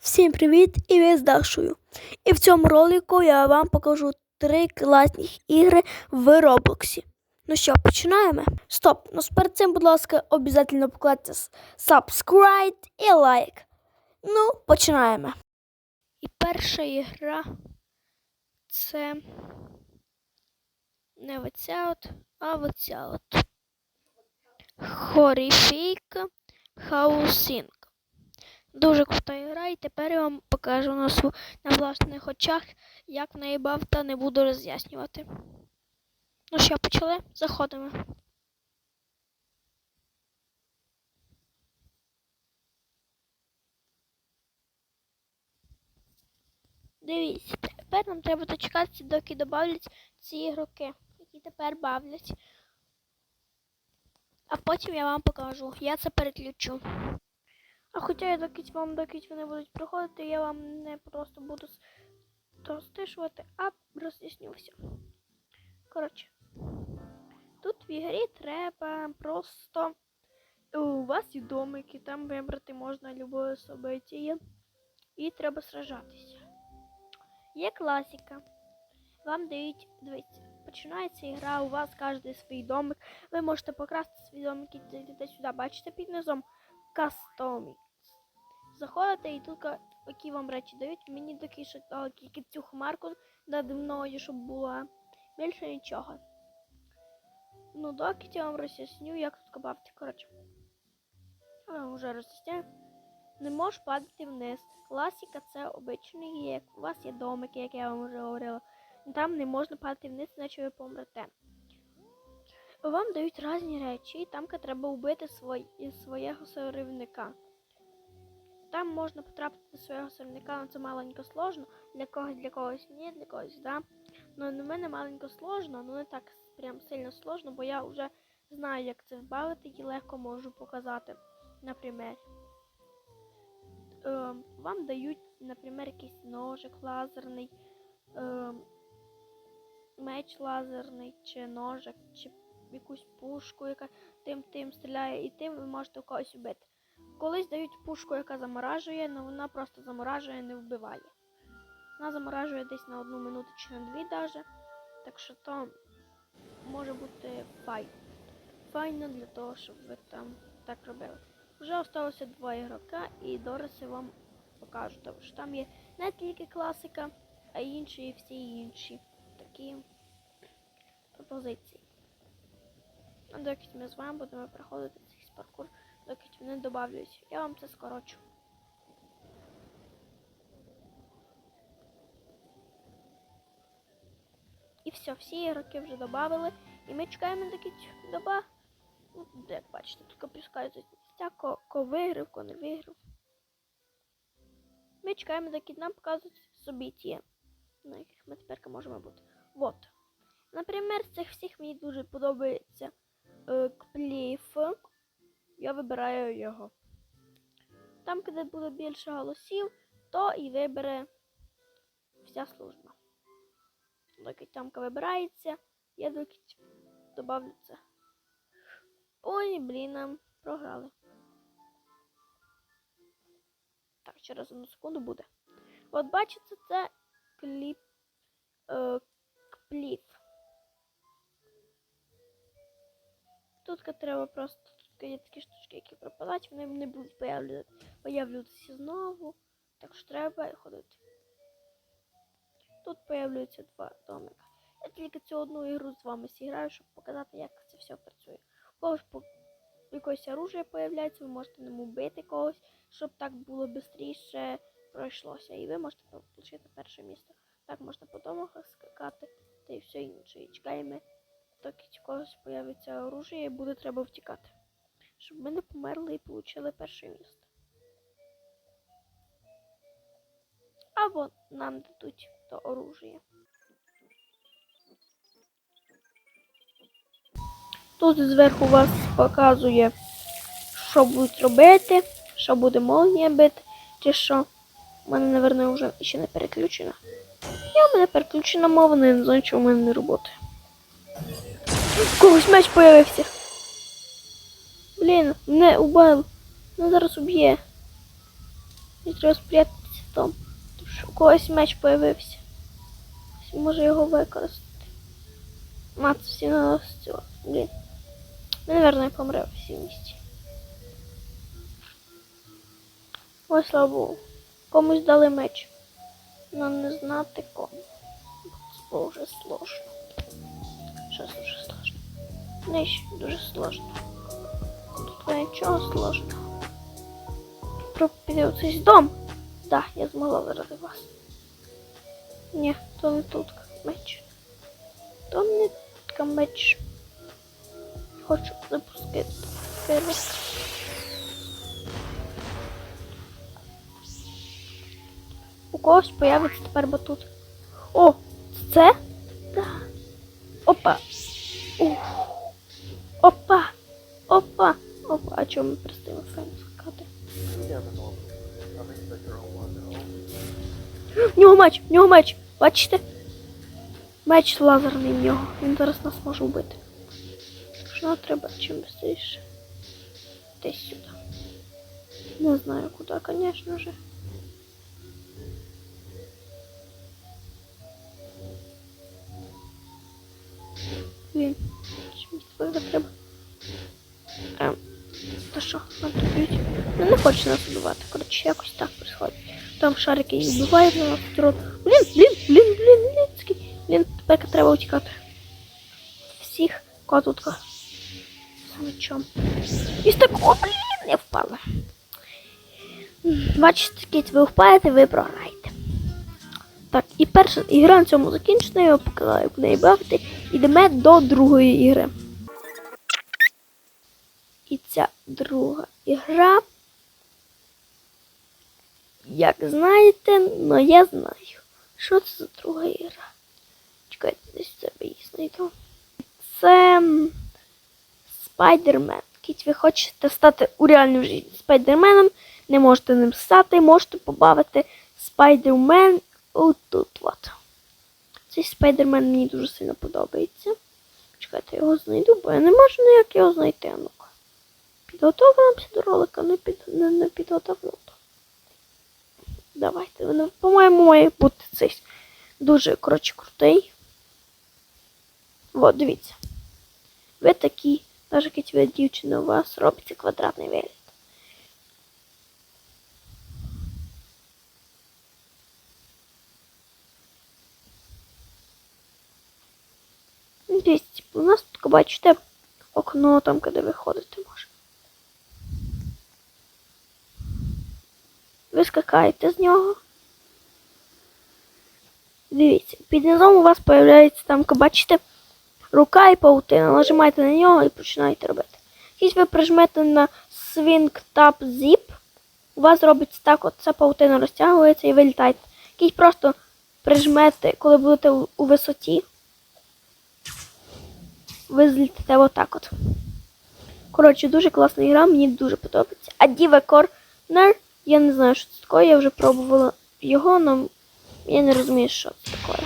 Всім привіт! І ви з Дашою. І в цьому ролику я вам покажу три класні ігри в Роблоксі. Ну що, починаємо? Стоп! Ну перед цим, будь ласка, обов'язково покладьте subscribe і лайк. Ну, починаємо. І перша ігра це не оця от, а оця от. Хоріфійка Хаусінг. Дуже крута ігра, і тепер я вам покажу на, на власних очах, як в неї бавта не буду роз'яснювати. Ну що, почали? Заходимо. Дивіться, тепер нам треба дочекатися, доки додавлять ці ігроки, які тепер бавлять. А потім я вам покажу. Я це переключу. А хоча я доки вам доки вони будуть проходити, я вам не просто буду розтишувати, а роз'ясню все. Коротше, тут в ігрі треба просто. У вас є домики, там вибрати можна любое событие. І треба сражатися. Є класика. Вам дають, дивіться, починається ігра, у вас кожен свій домик. Ви можете покрасти свій домик і йдете сюди. Бачите під низом Custom. Заходите і тут які вам речі дають. Мені такі, що тільки цю хмарку над мною, щоб була. Більше нічого. Ну, доки я вам роз'ясню, як тут кабавти. Коротше. Я вже роз'ясняю. Не можеш падати вниз. Класика це обичний, як у вас є домики, як я вам вже говорила. Там не можна падати вниз, іначе ви помрете. Вам дають різні речі, і там треба вбити свой, свого сорівника. Там можна потрапити до свого сорівника, але це маленько сложно. Для когось, для когось ні, для когось да. Ну на мене маленько сложно, ну не так прям сильно сложно, бо я вже знаю, як це вбавити і легко можу показати. Наприклад. Е, вам дають, наприклад, якийсь ножик лазерний, е, меч лазерний, чи ножик, чи якусь пушку, яка тим тим стріляє, і тим ви можете когось вбити. Колись дають пушку, яка заморажує, але вона просто заморажує, не вбиває. Вона заморажує десь на одну минуту чи на дві даже. Так що то може бути файн. Файно для того, щоб ви там так робили. Вже осталося два ігрока, і Дорис я вам покажу, тому що там є не тільки класика, а інші і всі інші такі пропозиції. А доки ми з вами будемо проходити цей паркур, вони додавлюють. Я вам це скорочу. І все, всі ігроки вже додали. І ми чекаємо доки доба. Ну, як бачите, тут опускаються місця, ко, ко виграв, ко не виграв. Ми чекаємо, доки нам показують события, на яких ми тепер можемо бути. Вот. Наприклад, з цих всіх мені дуже подобається е, Кпліф. Я вибираю його. Там, де буде більше голосів, то і вибере вся служба. Доки там вибирається, я доки добавлю це. Ой, блін, нам програли. Так, через одну секунду буде. От бачите, це кліп е, кпліф. Тут треба просто є такі штучки, які пропадають, вони не будуть появлювати, появлюватися знову. Так що треба ходити. Тут появляються два домика. Я тільки цю одну ігру з вами зіграю, щоб показати, як це все працює. Когось по якось оружие появляється, ви можете ньому бити когось, щоб так було швидше пройшлося. І ви можете отримати перше місце. Так можна по домах скакати та і все інше. І чекаємо, доки когось появиться оружие і буде треба втікати. Щоб ми не померли і отримали перше місце. Або нам дадуть то оружие. Тут зверху вас показує, що будуть робити, що буде молнія бити, чи що. У мене, напевно, вже ще не переключена. Я в мене переключена мова, не знаю, чому в мене не роботи. Когось меч появився. Блін, не убив. Ну зараз уб'є. Мені треба спрятатися хвостом. Тож у когось меч появився. Хтось може його використати. Мат всі на цього. Блін. Ми, наверное, помре всі в місті. Ой, слава Богу. Комусь дали меч. Но не знати кому. Це дуже сложно. Щось дуже сложно. Не ще дуже сложно. Тут нічого сложного. Пропіде цей дом. Так, я змогла заради вас. Ні, то не тут меч. То не така меч. Хочу запускати. У когось появиться тепер батут. О, це? Так. Опа. Ух. А чому ми перестаємо фен скакати? В нього меч, в нього меч. Бачите? Меч лазерний в нього. Він зараз нас може вбити. Що нам треба чим швидше? Десь сюди. Не знаю куди, звісно же. Блін, тебе треба. Ем, що, нам б'ють? Ну не хоче нас вбивати. Коротше, якось так происходить. Там шарики їх вбивають на нас. Блін, блін, блін, блін, блін. Блін, тепер треба утікати. Всіх котутка. З мечом. І з такого, блін, я впала. Бачите, кіт, ви впаєте, ви програєте. Так, і перша ігра на цьому закінчена, я вам показала, як в неї бавити. Ідемо до другої ігри. І ця друга ігра. Як знаєте, ну я знаю. Що це за друга ігра? Чекайте, десь себе її знайду. Це Спайдермен. Кіть, ви хочете стати у реальній житті спайдерменом, не можете ним стати, можете побавити Спайдермен отут. От. Цей спайдермен мені дуже сильно подобається. Чекайте, я його знайду, бо я не можу ніяк його знайти. Ну-ка. До ролика, не, під, не, не підготовлено. Давайте. По-моєму, має бути цей дуже, коротше, крутий. От, дивіться. Ви такі, навіть якщо ви дівчина, у вас робиться квадратний вигляд. Дивіться, типу, у нас тут, бачите, окно там, куди виходити може. Ви скакаєте з нього. Дивіться, під низом у вас появляється там, бачите, рука і паутина. Нажимаєте на нього і починаєте робити. Якщо ви прижмете на Swing Tab Zip, у вас робиться так, от ця паутина розтягується і ви літаєте. Якщо просто прижмете, коли будете у, висоті, ви злітите отак от. Коротше, дуже класна гра, мені дуже подобається. А Diva Corner, я не знаю, що це таке, я вже пробувала його, але я не розумію, що це таке.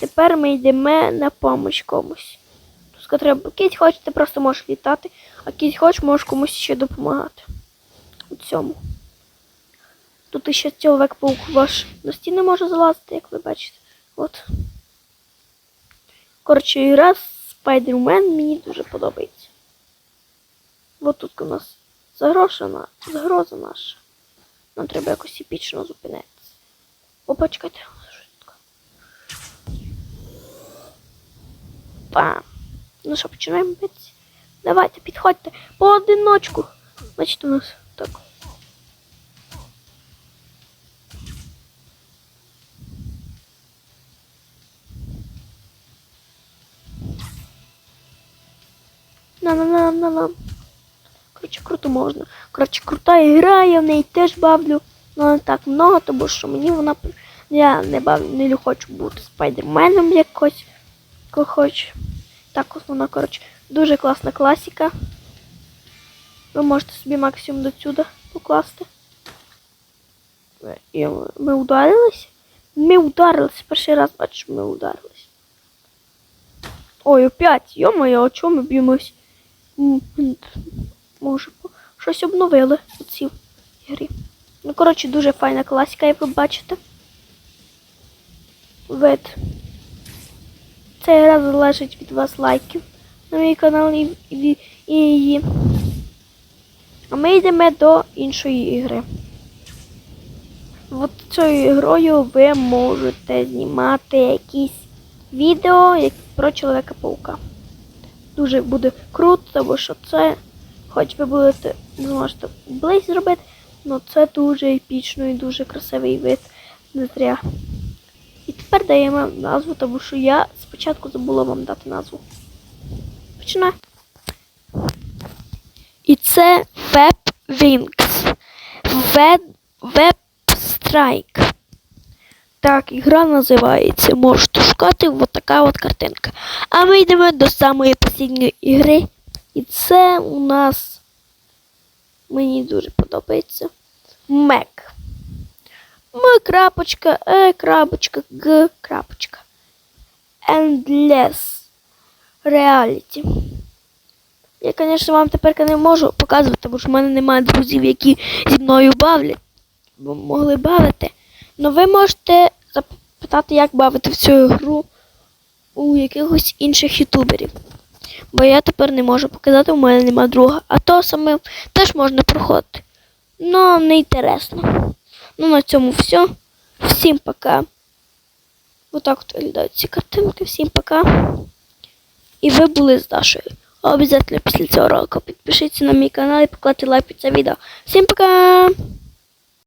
Тепер ми йдемо на помощь комусь. Тут треба, кіть хоче, ти просто можеш літати, а кіть хоче, можеш комусь ще допомагати. У цьому. Тут ще чоловік паук ваш до стіни може залазити, як ви бачите. От. Коротше, ігра Spider-Man мені дуже подобається. От тут у нас загрожена, загроза наша. Нам треба якось епічно зупинитися. Опа, чекайте. швидко. Пам. Ну що, починаємо битися? Давайте, підходьте по одиночку. Бачите, у нас так. На-на-на-на-на. Круто можна. Коротше, крута ігра, я в неї теж бавлю. Ну не так много, тому що мені вона. Я не бав... не хочу бути спайдерменом якось. Хочу. Так от вона, коротше, дуже класна класіка. Ви можете собі максимум до сюди покласти. І ми ударились? Ми ударились. Перший раз бачу, що ми ударились. Ой, опять, йо-моє, о чому ми б'ємось? Може, щось обновили у цій грі. Ну, коротше, дуже файна класика, як ви бачите. Вид. Ця гра залежить від вас лайків на мій канал і, її. А ми йдемо до іншої ігри. От цією грою ви можете знімати якісь відео як про чоловіка паука. Дуже буде круто, тому що це, хоч ви будете зможете близь зробити, але це дуже епічно і дуже красивий вид не. І тепер даємо назву, тому що я спочатку забула вам дати назву. Починай. І це WebWinx. Web, Web Strike. Так, ігра називається. Можете шукати от така от картинка. А ми йдемо до самої останньої ігри. І це у нас мені дуже подобається. Мек. М крапочка, Е крапочка, Г крапочка. Endless Reality. Я, звісно, вам тепер не можу показувати, бо ж в мене немає друзів, які зі мною бавлять. Бо могли бавити. Ну ви можете запитати, як бавити в цю гру у якихось інших ютуберів. Бо я тепер не можу показати, у мене немає друга. А то саме теж можна проходити. Ну, не інтересно. Ну, на цьому все. Всім пока. Отак от виглядають ці картинки. Всім пока. І ви були з Дашою. Обов'язково після цього ролику підпишіться на мій канал і покладіть лайк під це відео. Всім пока!